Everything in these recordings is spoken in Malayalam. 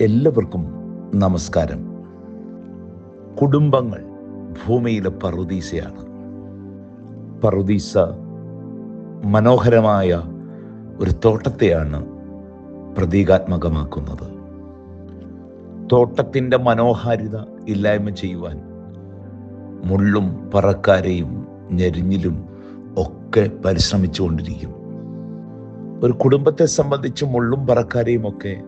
എല്ലാവർക്കും നമസ്കാരം. കുടുംബങ്ങൾ ഭൂമിയിലെ പറുദീസയാണ്. പറുദീസ മനോഹരമായ ഒരു തോട്ടത്തെയാണ് പ്രതീകാത്മകമാക്കുന്നത്. തോട്ടത്തിന്റെ മനോഹാരിത ഇല്ലായ്മ ചെയ്യുവാൻ മുള്ളും പറക്കാരെയും ഞെരിഞ്ഞിലും ഒക്കെ പരിശ്രമിച്ചുകൊണ്ടിരിക്കും. ഒരു കുടുംബത്തെ സംബന്ധിച്ച് മുള്ളും പറക്കാരെയും ഒക്കെ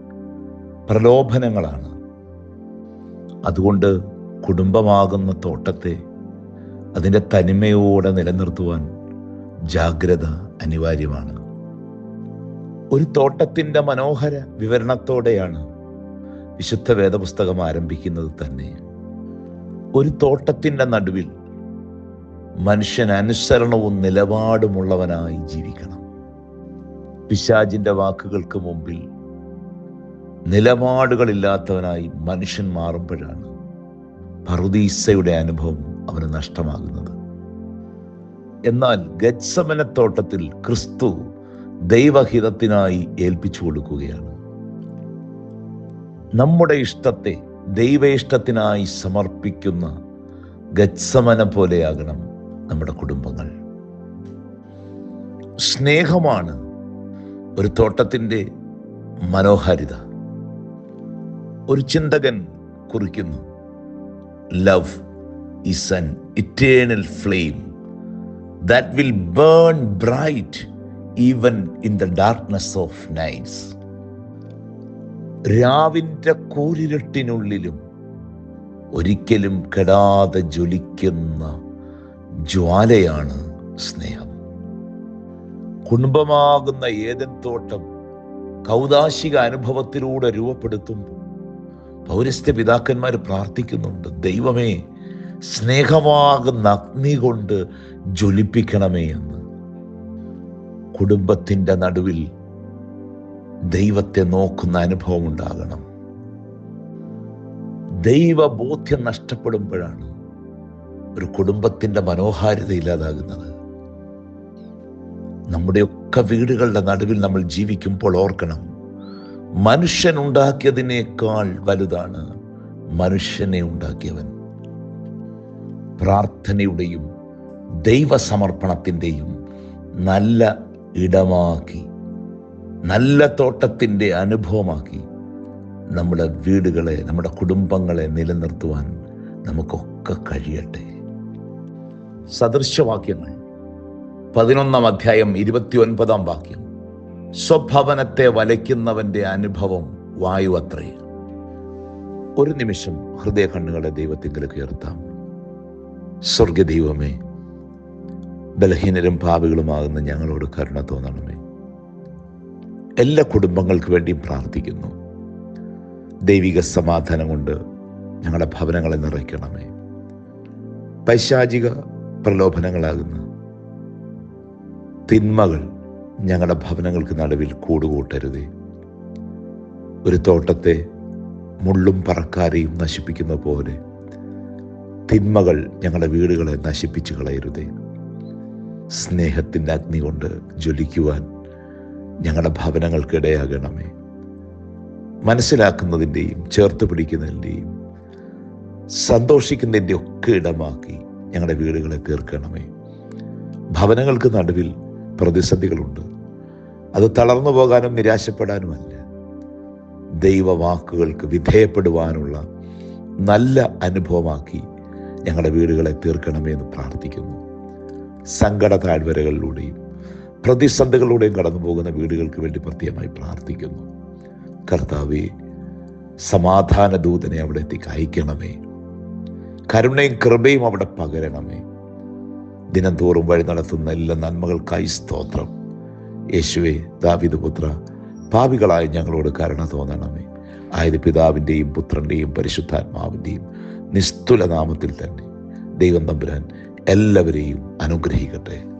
പ്രലോഭനങ്ങളാണ്. അതുകൊണ്ട് കുടുംബമാകുന്ന തോട്ടത്തെ അതിന്റെ തനിമയോടെ നിലനിർത്തുവാൻ ജാഗ്രത അനിവാര്യമാണ്. ഒരു തോട്ടത്തിന്റെ മനോഹര വിവരണത്തോടെയാണ് വിശുദ്ധ വേദപുസ്തകം ആരംഭിക്കുന്നത് തന്നെ. ഒരു തോട്ടത്തിന്റെ നടുവിൽ മനുഷ്യൻ അനുസരണവും നിലപാടുമുള്ളവനായി ജീവിക്കണം. പിശാജിന്റെ വാക്കുകൾക്ക് മുമ്പിൽ നിലപാടുകളില്ലാത്തവനായി മനുഷ്യൻ മാറുമ്പോഴാണ് പറുദീസയുടെ അനുഭവം അവന് നഷ്ടമാകുന്നത്. എന്നാൽ ഗത്സമനത്തോട്ടത്തിൽ ക്രിസ്തു ദൈവഹിതത്തിനായി ഏൽപ്പിച്ചു കൊടുക്കുകയാണ്. നമ്മുടെ ഇഷ്ടത്തെ ദൈവ ഇഷ്ടത്തിനായി സമർപ്പിക്കുന്ന ഗത്സമന പോലെയാകണം നമ്മുടെ കുടുംബങ്ങൾ. സ്നേഹമാണ് ഒരു തോട്ടത്തിന്റെ മനോഹാരിത. ഒരു ചിന്തകൻ കുറിക്കുന്നു. Love is an eternal flame that will burn bright even in the darkness of nights രാവിന്റെ കൂരിരട്ടിനുള്ളിലും ഒരിക്കലും കെടാതെ ജ്വലിക്കുന്ന ജ്വാലയാണ് സ്നേഹം. കുടുംബമാകുന്ന ഏതൻ തോട്ടം കൗതാശിക അനുഭവത്തിലൂടെ രൂപപ്പെടുത്തുമ്പോൾ പൗരസ്ത്യ പിതാക്കന്മാർ പ്രാർത്ഥിക്കുന്നുണ്ട്. ദൈവമേ സ്നേഹമാകുന്ന അഗ്നി കൊണ്ട് ജ്വലിപ്പിക്കണമേ എന്ന്. കുടുംബത്തിന്റെ നടുവിൽ ദൈവത്തെ നോക്കുന്ന അനുഭവം ഉണ്ടാകണം. ദൈവബോധ്യം നഷ്ടപ്പെടുമ്പോഴാണ് ഒരു കുടുംബത്തിന്റെ മനോഹാരിത ഇല്ലാതാകുന്നത്. നമ്മുടെയൊക്കെ വീടുകളുടെ നടുവിൽ നമ്മൾ ജീവിക്കുമ്പോൾ ഓർക്കണം മനുഷ്യൻ ഉണ്ടാക്കിയതിനേക്കാൾ വലുതാണ് മനുഷ്യനെ ഉണ്ടാക്കിയവൻ. പ്രാർത്ഥനയുടെയും ദൈവസമർപ്പണത്തിന്റെയും നല്ല ഇടമാക്കി നല്ല തോട്ടത്തിന്റെ അനുഭവമാക്കി നമ്മുടെ വീടുകളെ നമ്മുടെ കുടുംബങ്ങളെ നിലനിർത്തുവാൻ നമുക്കൊക്കെ കഴിയട്ടെ. സദൃശവാക്യങ്ങൾ പതിനൊന്നാം അധ്യായം ഇരുപത്തി ഒൻപതാം വാക്യം. സ്വഭവനത്തെ വലയ്ക്കുന്നവന്റെ അനുഭവം വായു അത്രേ. ഒരു നിമിഷം ഹൃദയ കണ്ണുകളെ ദൈവത്തിങ്കിലേക്ക് ഉയർത്താം. സ്വർഗദൈവമേ ബലഹീനരും പാപികളുമാകുന്ന ഞങ്ങളോട് കരുണ തോന്നണമേ. എല്ലാ കുടുംബങ്ങൾക്ക് വേണ്ടിയും പ്രാർത്ഥിക്കുന്നു. ദൈവിക സമാധാനം കൊണ്ട് ഞങ്ങളുടെ ഭവനങ്ങളെ നിറയ്ക്കണമേ. പൈശാചിക പ്രലോഭനങ്ങളാകുന്ന തിന്മകൾ ഞങ്ങളുടെ ഭവനങ്ങൾക്ക് നടുവിൽ കൂടുകൂട്ടരുതേ. ഒരു തോട്ടത്തെ മുള്ളും പറക്കാരെയും നശിപ്പിക്കുന്ന പോലെ തിന്മകൾ ഞങ്ങളുടെ വീടുകളെ നശിപ്പിച്ചു കളയരുതേ. സ്നേഹത്തിന്റെ അഗ്നി കൊണ്ട് ജ്വലിക്കുവാൻ ഞങ്ങളുടെ ഭവനങ്ങൾക്കിടയാകണമേ മനസ്സിലാക്കുന്നതിന്റെയും ചേർത്ത് പിടിക്കുന്നതിന്റെയും സന്തോഷിക്കുന്നതിന്റെ ഒക്കെ ഇടമാക്കി ഞങ്ങളുടെ വീടുകളെ തീർക്കണമേ. ഭവനങ്ങൾക്ക് നടുവിൽ പ്രതിസന്ധികളുണ്ട്. അത് തളർന്നു പോകാനും നിരാശപ്പെടാനുമല്ല. ദൈവവാക്കുകൾക്ക് വിധേയപ്പെടുവാനുള്ള നല്ല അനുഭവമാക്കി ഞങ്ങളുടെ വീടുകളെ തീർക്കണമേ എന്ന് പ്രാർത്ഥിക്കുന്നു. സങ്കട താഴ്വരകളിലൂടെയും പ്രതിസന്ധികളിലൂടെയും കടന്നു പോകുന്ന വീടുകൾക്ക് വേണ്ടി പ്രത്യേകമായി പ്രാർത്ഥിക്കുന്നു. കർത്താവെ സമാധാന ദൂതനെ അവിടത്തേക്ക് അയക്കണമേ കരുണയും കൃപയും അവിടെ പകരണമേ. ദിനംതോറും വഴി നടത്തുന്ന എല്ലാ നന്മകൾക്കായി സ്തോത്രം. യേശുവെ ദാവിദ് പുത്ര പാപികളായ ഞങ്ങളോട് കരുണ തോന്നണമേ. ആയത് പിതാവിന്റെയും പുത്രന്റെയും പരിശുദ്ധാത്മാവിന്റെയും നിസ്തുല നാമത്തിൽ തന്നെ ദൈവം തമ്പുരാൻ എല്ലാവരെയും അനുഗ്രഹിക്കട്ടെ.